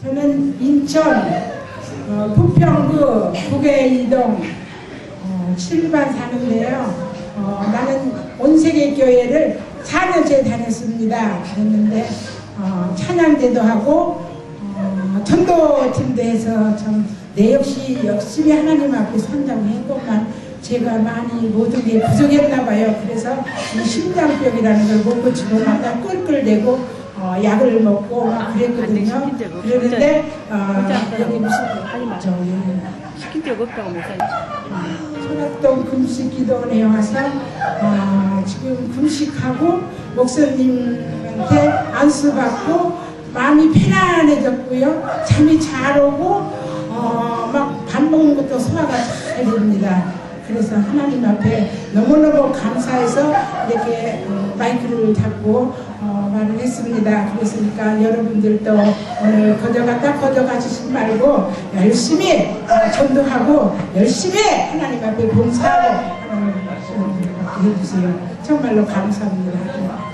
저는 인천 어, 부평구 북해이동 어, 7반 사는데요. 어, 나는 온세계 교회를 4년째 다녔습니다. 다녔는데 어, 찬양대도 하고 어, 전도팀도 해서 참내 역시 열심히 하나님 앞에 선다고 했건만 제가 많이 모든 게 부족했나 봐요. 그래서 이 심장병이라는 걸 못 고치고 막다 끌끌대고 어, 약을 먹고 막 그랬거든요. 그랬는데 어, 여기 무슨 저기 시킨 적 없다고 목사님. 소락동 금식기도원에 와서 어, 지금 금식하고 목사님한테 안수받고 마음이 편안해졌고요. 잠이 잘 오고 어, 막밥 먹는 것도 소화가 잘 됩니다. 그래서 하나님 앞에 너무너무 감사해서 이렇게 어, 마이크를 잡고 어, 말을 했습니다. 그랬으니까 여러분들도 오늘 거저갔다 거저가시지 말고 열심히 어, 전도하고 열심히 하나님 앞에 봉사하고 하나님 받게 해주세요. 정말로 감사합니다.